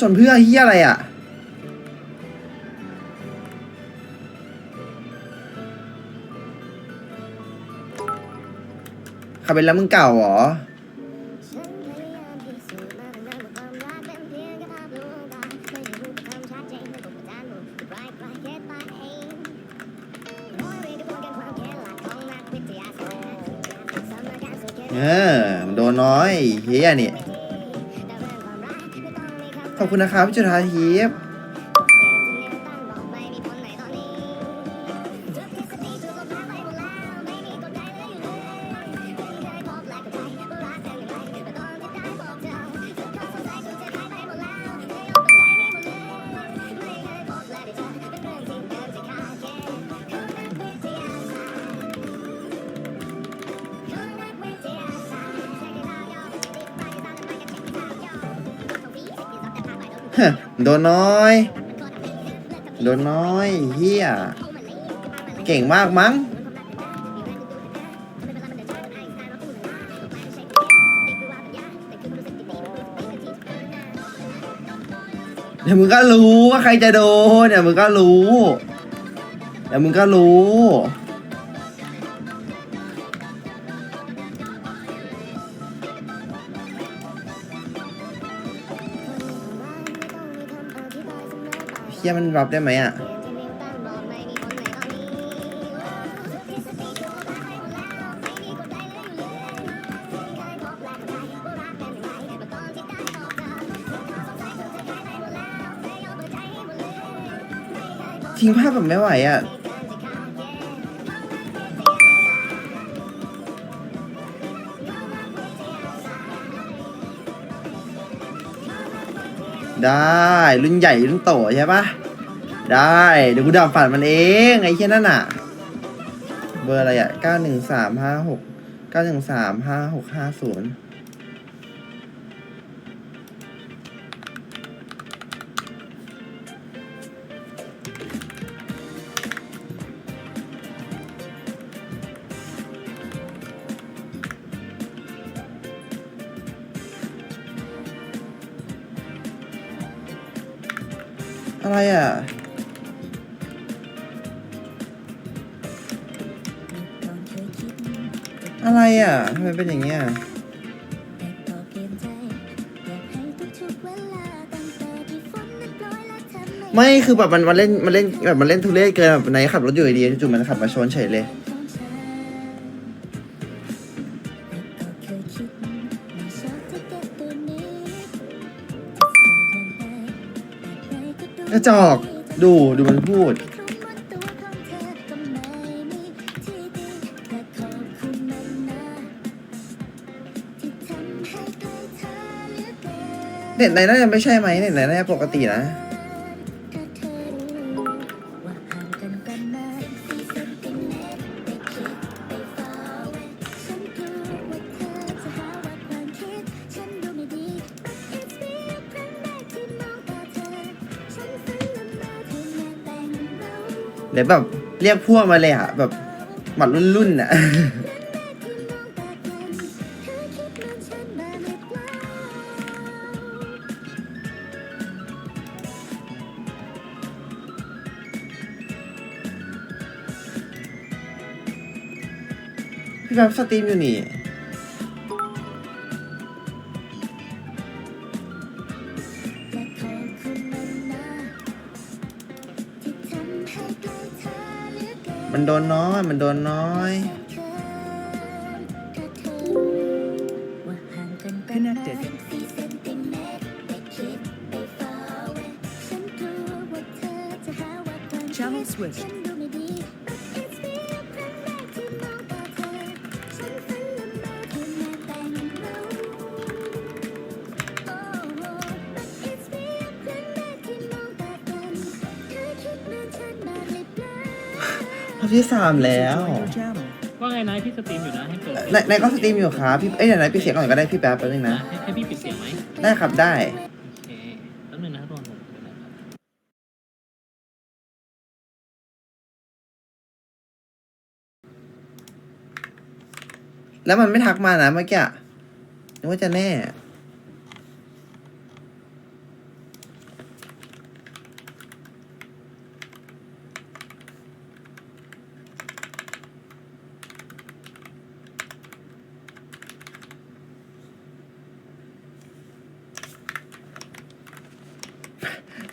ชนเพื่อเฮียอะไรอะขับเป็นแล้วมึงเก่าเหรอเออมันโดนน้อยเฮียนี่ ขอบคุณนะครับพี่จุธาทิพย์ โดนน้อย โดนน้อยเฮียเก่งมากมั้ง เดี๋ยวมึงก็รู้ว่าใครจะโดน เดี๋ยวมึงก็รู้ เดี๋ยวมึงก็รู้ ยมันรับได้ไหมอะทิ้งภาพแบบไม่ไหวอะได้ รุ่นใหญ่รุ่นโตใช่ปะ ได้เดี๋ยวกูดับฝันมันเองไอ้เช่นนั่นอะ เบอร์อะไรอะเก้าหนึ่งสามห้าหกเก้าหนึ่งสามห้าหกห้าศูนย์อะไรอะ อะไรอะทำไมเป็นอย่างเงี้ยไม่คือแบบมันมันเล่นมันเล่นแบบมันเล่นทุเรศเกินแบบไหนขับรถอยู่ดีๆจู่ๆมันขับมาชนเฉยเลย กระจอก ดูดูมันพูด เน็ตไหนน่าจะไม่ใช่ไหมเน็ตไหนน่าจะปกตินะเดี๋ยวแบบเรียกพวกมาเลยอะแบบหมัดรุ่นๆอะ แบบสตรีมอยู่นี่มันโดนน้อย มันโดนน้อย Connected. Channel switched. รอบ ที่สามแล้ว Join your channel. ว่าไงนายพี่สตรีมอยู่นะให้เปิดในในก็สตรีมอยู่ครับพี่เอ้ยเดี๋ยวไหนปิดเสียงก่อนก็ได้พี่แป๊บแป๊บนึงนะนะ ให้ให้พี่ปิดเสียงไหมได้ครับได้ โอเคแป๊บนึงนะทุกคนผมเป็นไรครับแล้วมันไม่ทักมานะเมื่อกี้นึกว่าจะแน่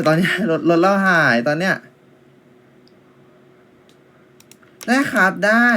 ต่ตอนเนี้ยรถรถเราหายตอนเนี้ยได้ครับได้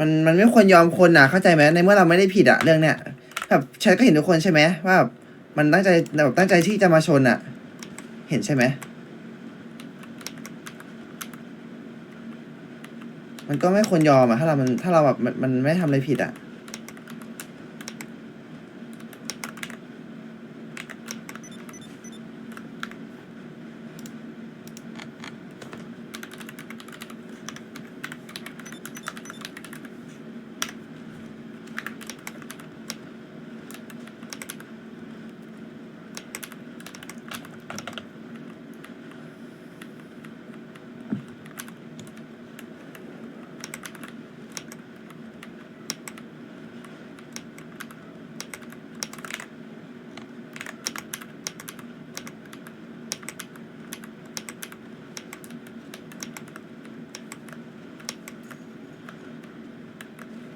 มันมันไม่ควรยอมคนอะเข้าใจไหมในเมื่อเราไม่ได้ผิดอะเรื่องเนี้ยแบบแชทก็เห็นทุกคนใช่ไหมว่าแบบมันตั้งใจแบบตั้งใจที่จะมาชนอะ เห็นใช่ไหมมันก็ไม่ควรยอมอะถ้าเรามันถ้าเราแบบมันมันไม่ทำอะไรผิดอะ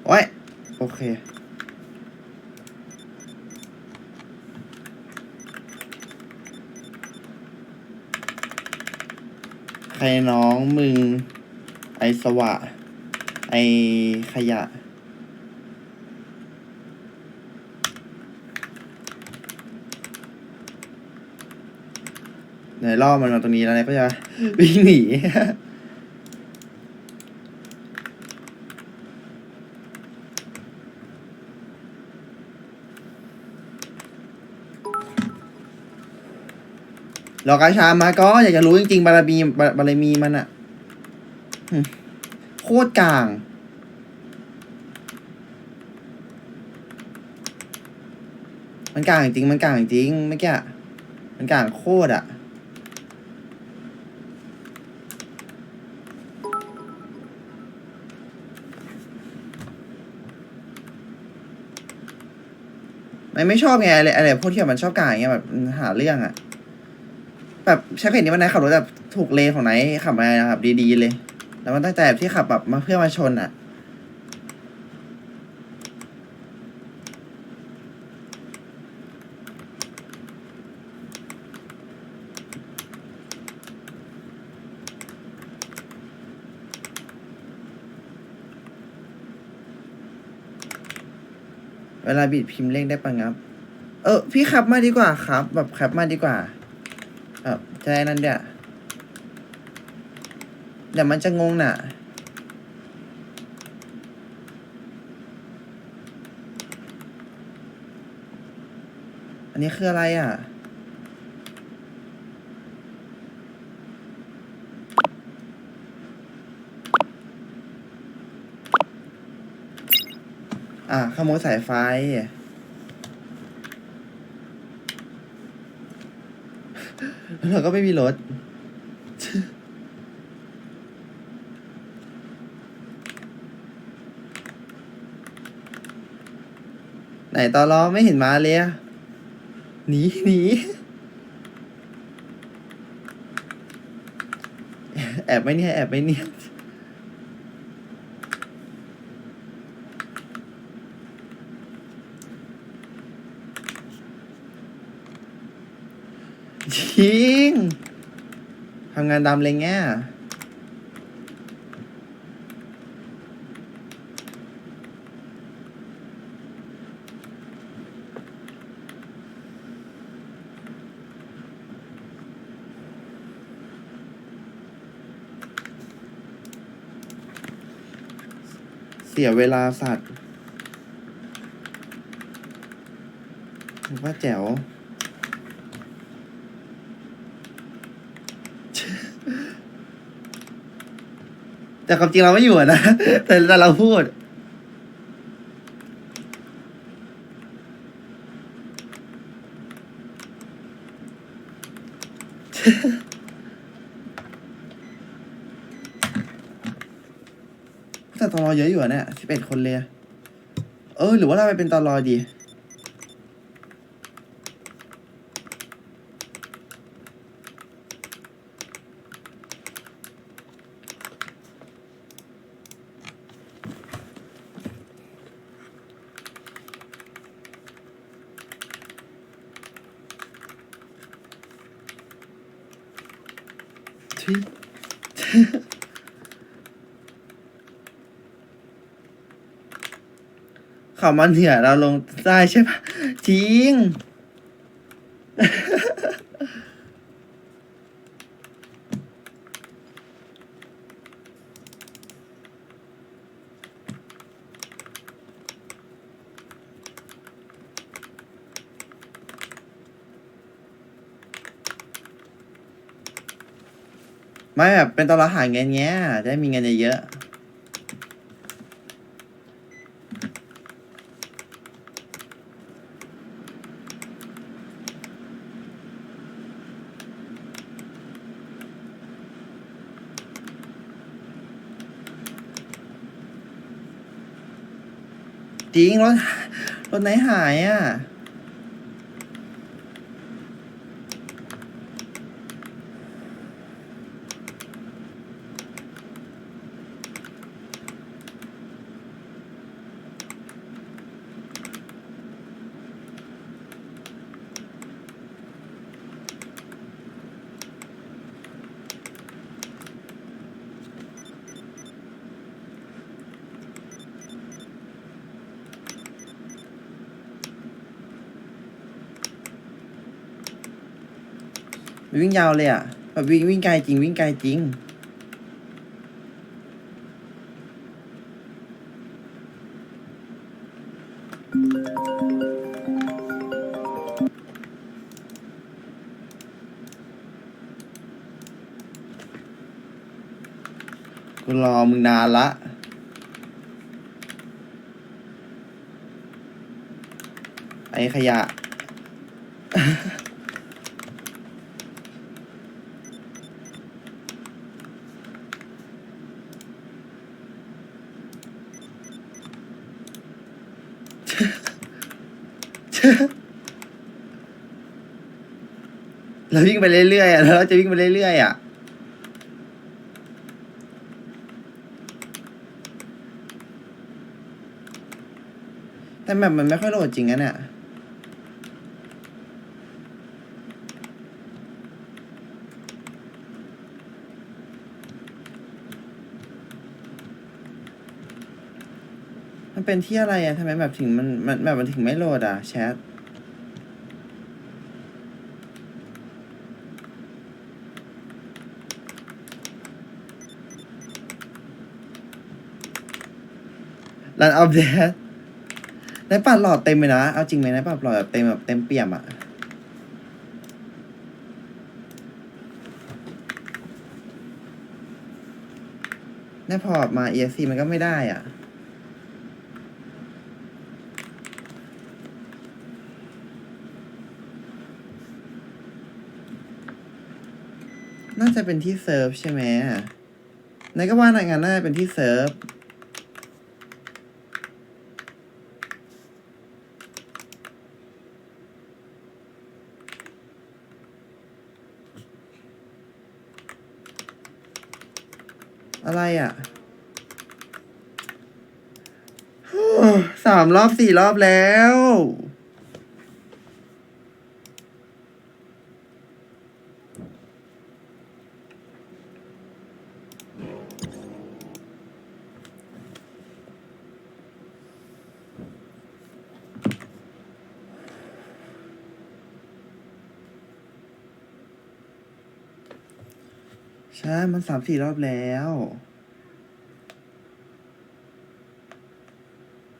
โอ้ย โอ เค ใครน้องมึง ไอสวะ ไอขยะ ไหนล่อมันมาตรงนี้แล้วเนี่ยก็จะวิ่งหนี หลอกอาชามาก็อยากจะรู้จริงๆ บารมีบารบามีมันอะโคตรกลาง มันกลางจริง มันกลางจริงเมื่อกี้มันกลางโคตรอะไม่ไม่ชอบไงอะไรอะไรพวกที่มันชอบกลางอย่างเงี้ยแบบหาเรื่องอะ แบบใช้เห็นนี่มันนายขับรถแบบถูกเลนของไหนายขับมานะครับ ดีๆเลย แล้วมันตั้งแต่ที่ขับแบบมาเพื่อมาชนอะ เวลาบิดพิมพ์เลขได้ปะงับ เออ พี่ขับมาดีกว่าครับ แบบขับมาดีกว่า เออใช่นั่นเดี๋ยวเดี๋ยวมันจะงงน่ะ อันนี้คืออะไรอะ อะขโมยสายไฟ เราก็ไม่มีรถ ไหนตอนล้อไม่เห็นมาเลยอะหนีหนีแอบไม่เนี่ยแอบไม่เนี่ยจริง ทำงานดำเลยแง่เสียเวลาสัตว์ว่าแจ๋ว แต่ความจริงเราไม่อยู่นะแต่เราพูด แต่ตอรอเยอะอยู่อะเนี่ยสิบเอ็ดคนเลย เออ หรือว่าเราไปเป็นตอรอดี เขามันเหนือเราลงใต้ใช่ปะจริง ไม่แบบเป็นตอนเราหาเงินเงี้ยจะได้มีเงินเยอะๆจริงรถรถไหนหายอะ วิ่งยาวเลยอะแบบวิ่งวิ่งไกลจริงวิ่งไกลจริง กูรอมึงนานละไอ้ขยะ เราวิ่งไปเรื่อยๆอะแล้วเราจะวิ่งไปเรื่อยๆอะแต่แบบมันไม่ค่อยโหลดจริงนะเนี่ย เป็นที่อะไรอะทำไมแบบถึงมันมันแบบมันถึงไม่โหลดอะแชทรันอัปเดตในปัดหลอดเต็มเลยนะ เอาจริงไหมในปัดหลอดแบบเต็มแบบเต็มเปี่ยมอะในพอร์ตมา ESC มันก็ไม่ได้อะ จะเป็นที่เซิร์ฟใช่ไหมในก็ว่าในงานน่าจะเป็นที่เซิร์ฟ อะไรอะสามรอบสี่รอบแล้วามสี่รอบแล้ว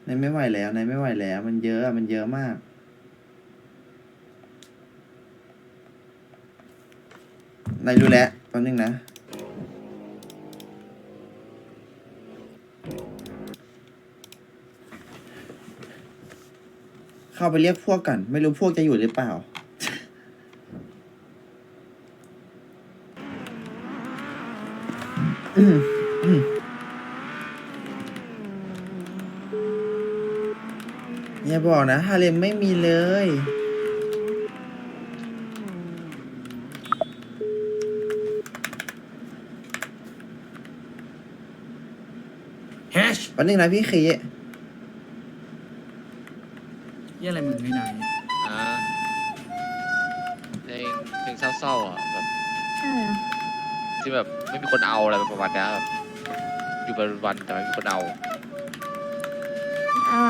นายไม่ไหวแล้วนายไม่ไหวแล้ว มันเยอะมันเยอะมาก นายรู้แล้วแป๊บนึงนะ เข้าไปเรียกพวกก่อนไม่รู้พวกจะอยู่หรือเปล่า อย่าบอกนะฮาเลมไม่มีเลย แฮชวันนึงนะพี่ขียี่อะไรมึงไม่นานเนี่ยอ่เพลงเพลงเศร้าๆอะแบบ ที่แบบไม่มีคนเอาอะไรประมาณเนี้ยแบบอยู่เป็นวันแต่ไม่มีคนเอา อ่า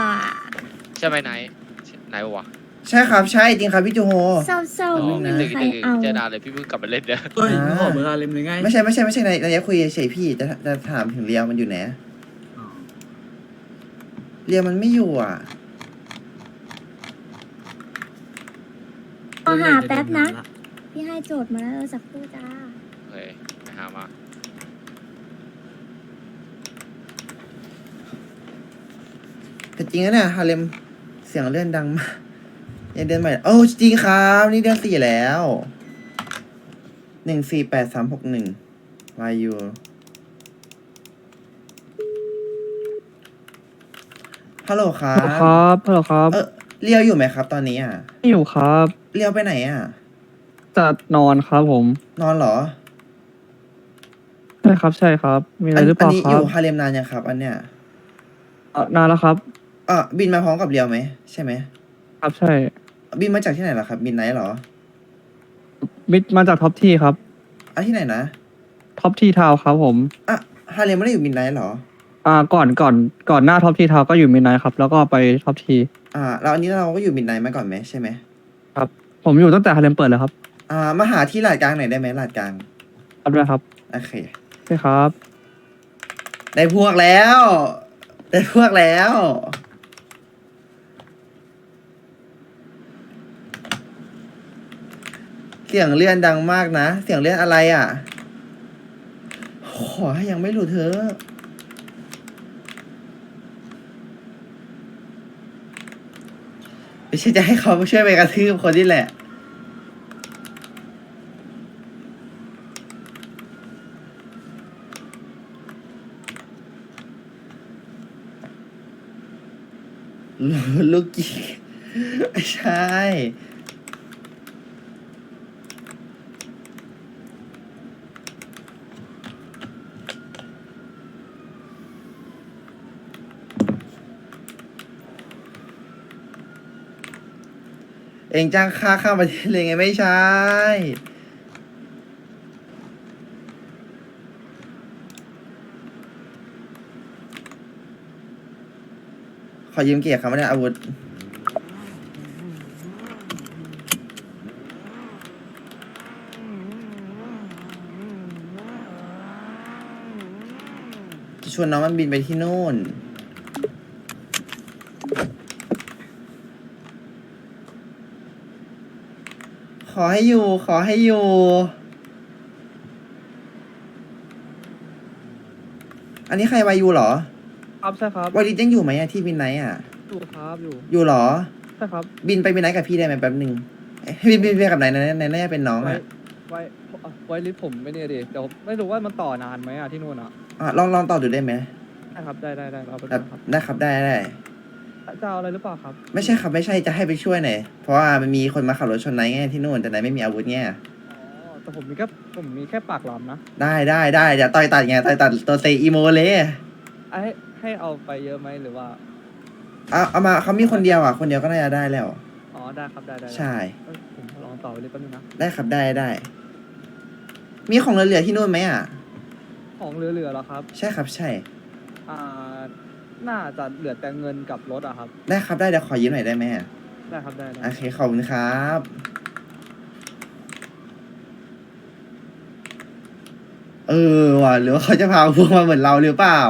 ใช่ไหมไนท์ใช่ไนท์ปะวะใช่ครับใช่จริงครับพี่จูโฮ เศร้าอ๋อๆนึไม่กมีใครนึกเอาเจอนานเลยพี่เพิ่งกลับมาเล่นเนี่ยเฮ้ยอ่ามึงออกเบอร์อะไรมึงไงไม่ใช่ไม่ใช่ไม่ใช่ในระยะคุยเฉยๆพี่จะจะถามถึงเรียวมันอยู่ไหนอ๋อเรียวมันไม่อยู่อะขอหาแป๊บนะ พี่ให้โจทย์มาแล้วสักครู่จ้า โอเคไปหามา แต่จริงนะเนี่ยฮาเลมเสียงเลื่อนดังมากยังเดือนใหม่ โอ้จริงครับ นี่เดือนสี่แล้วหนึ่งสี่แปดสามหกหนึ่งวายูฮัลโหลครัฮัลโหลครับบฮัลโหลครับ เออเรียวอยู่ไหมครับ ตอนนี้อะ ไม่อยู่ครับเรียวไปไหนอะ จะนอนครับผม นอนเหรอ ใช่ครับ ใช่ครับ มีอะไรหรือเปล่านี้คอรับยู่ฮาเลมนานยังครับ อันเนี้ยเอ่อนานแล้วครับ อะบินมาพร้อมกับเรียวไหมใช่ไหมครับใช่ บินมาจากที่ไหนเหรอครับ บินไนท์เหรอมิดมาจากท็อปที่ครับอะที่ไหนนะท็อปที่ทาวครับผม อะฮาเลมไม่ได้อยู่บินไนท์เหรอ อ่าก่อนก่อนก่อนหน้าท็อปที่ทาวก็อยู่มิดไนท์ครับ แล้วก็ไปท็อปที อ่าแล้วอันนี้เราก็อยู่บินไนท์มาก่อนไหมใช่ไหมผมอยู่ตั้งแต่ฮาเลมเปิดเลยครับอ่ามาหาที่ลาดกลางหน่อยได้ไหมลาดกลางครับด้วยครับโอเค ใช่ครับ ได้พวกแล้ว ได้พวกแล้ว เสียงเลื่อนดังมากนะ เสียงเลื่อนอะไรอะ ขอให้ยังไม่หลุดเธอ ไม่ใช่จะให้เขามาช่วยไปกระทืบคนนี่แหละลูกกี้ไม่ใช่ เองจ้างค่าข้ามประเทศเลยไงไม่ใช่ขอยืมเกียร์ครับไม่ได้อาวุธจะชวนน้องมันบินไปที่นู่น อให้อยู่ ขอให้อยู่ อันนี้ใครวายูเหรอครับใช่ครับวาริสยังอยู่ไหมอะที่บินไนท์อะอยู่ครับอยู่อยู่เหรอใช่ครับบินไปบินไนท์กับพี่ได้ไหมแป๊บหนึ่งเอ้ยบินบินไปกับไหนไหนไหนน่าจะเป็นน้องไว้อะไว้ไว้ลิสต์ผมไม่เนี่ยดิเดี๋ยวไม่รู้ว่ามันต่อนานไหมอะที่นู่นอะอะลองลองต่อดูได้ไหมได้ครับได้ได้ได้เราไปแบบดูครับ ได้ครับได้ได้ จะเอาอะไรหรือเปล่าครับ ไม่ใช่ครับไม่ใช่จะให้ไปช่วยหน่อยเพราะว่ามันมีคนมาขับรถชนไนท์ไงที่นู่นแต่ไนท์ไม่มีอาวุธไงอ๋อ แต่ผมมีแค่ผมมีแค่ปากหลอมนะได้ได้ได้เดี๋ยวต่อยตัดไงต่อยตัดตัวเตอีโมเลยให้ให้เอาไปเยอะไหมหรือว่า เอาเอามาเขามีคนเดียวอะ คนเดียวก็น่าจะได้แล้ว อ๋อ ได้ครับ ได้ได้ได้ใช่ เอ้ยผมลองต่อไปเลยแป๊บนึงนะ ได้ครับได้ได้ มีของเหลือๆที่นู่นไหมอะ ของเหลือๆแล้วครับ ใช่ครับใช่ อ่า น่าจะเหลือแต่เงินกับรถอะครับ ได้ครับได้เดี๋ยวขอยืมหน่อยได้ไหมอะได้ครับได้ได้ โอเคขอบคุณครับ เออว่ะหรือว่าเขาจะพาพวกมาเหมือนเราหรือเปล่า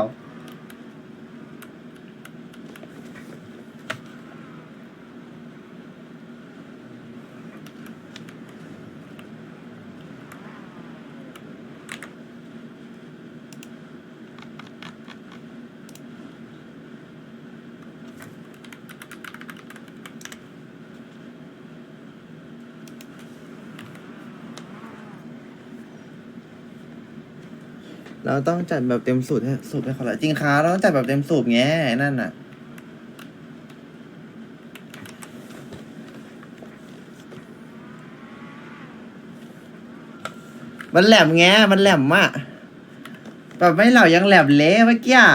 เราต้องจัดแบบเต็มสูตรให้สูตรให้เขาละจริงค้าเราต้องจัดแบบเต็มสูตรแง่นั่นน่ะ มันแหลมแง่มันแหลมอะแบบไม่เหล่ายังแหลมเละเมื่อกี้อะ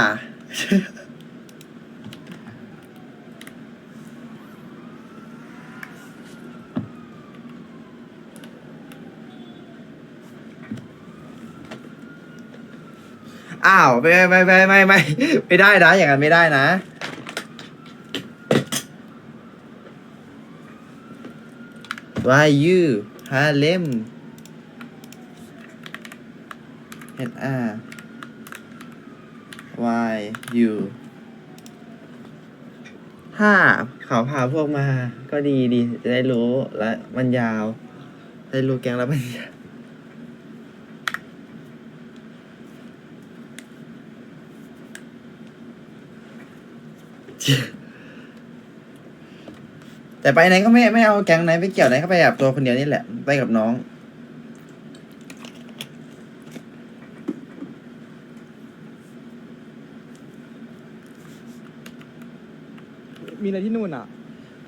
อ้าวไม่ไม่ไม่ไม่ไม่ไม่ได้นะ อย่างนั้นไม่ได้นะ Why you Harlem H R Why you ถ้าเขาพาพวกมาก็ดีดีจะได้รู้และมันยาว ได้รู้แกงแล้วมันยาว แต่ไปไหนก็ไม่ไม่เอาแก๊งไหนไปเกี่ยวไหนก็ไปแบบตัวคนเดียวนี่แหละ ไปกับน้อง มีอะไรที่นู่นอะ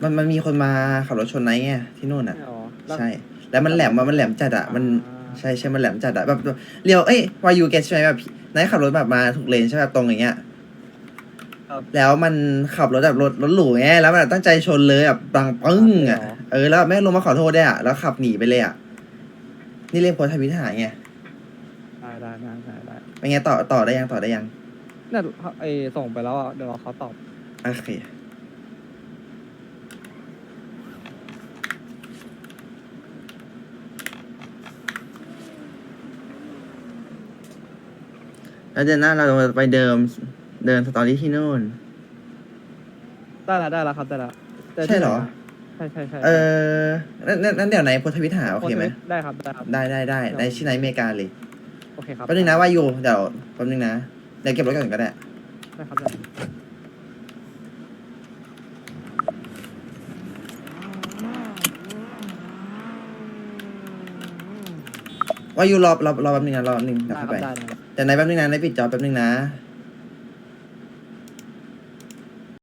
มันมันมีคนมาขับรถชนไนท์ไงที่นู่นอะ ไม่หรอแล้ว ใช่ แล้วมันแหลมอะมันแหลมจัดอะ มันอ่า ใช่ใช่มันแหลมจัดอะแบบเรียวเอ้ยวายูเกตใช่ไหมแบบไนท์ขับรถแบบมาถูกเลนใช่ไหมแบบตรงอย่างเงี้ย แล้วมันขับรถแบบรถรถหรูไงแล้วมันตั้งใจชนเลยแบบดังปึ้งอะเออแล้วไม่ลงมาขอโทษได้วยอะแล้วขับหนีไปเลยอะนี่เรียกโพสต์ทวิตหายไงได้ได้ได้ได้ได้เป็นไงต่อต่อได้ยังต่อได้ยังเนี่ยไอส่งไปแล้วอะเดี๋ยวรอเขาตอบ โอเคแล้วเดือนหน้าเราไปเดิม เดินสตอรี่ที่นู่น ได้ละได้ละครับได้ละแต่ใช่เหรอ ใช่ใช่ใช่เออนั่นนั่นนั่นเดี๋ยวไหนโพสต์ทวิตหาโอเคไหม ได้ครับได้ครับได้ได้ได้ในชื่อไนท์อเมริกาเลยโอเคครับแป๊บนึงนะว่าอยู่เดี๋ยวแป๊บนึงนะเดี๋ยวเก็บรถก่อนก็ได้ ได้ครับได้ว่าอยู่รอรอรอแป๊บนึงนะรอแป๊บนึงเดี๋ยวได้เข้าครับไปได้ได้ เดี๋ยวไหนแป๊บนึงนะในปิดจอแป๊บนึงนะ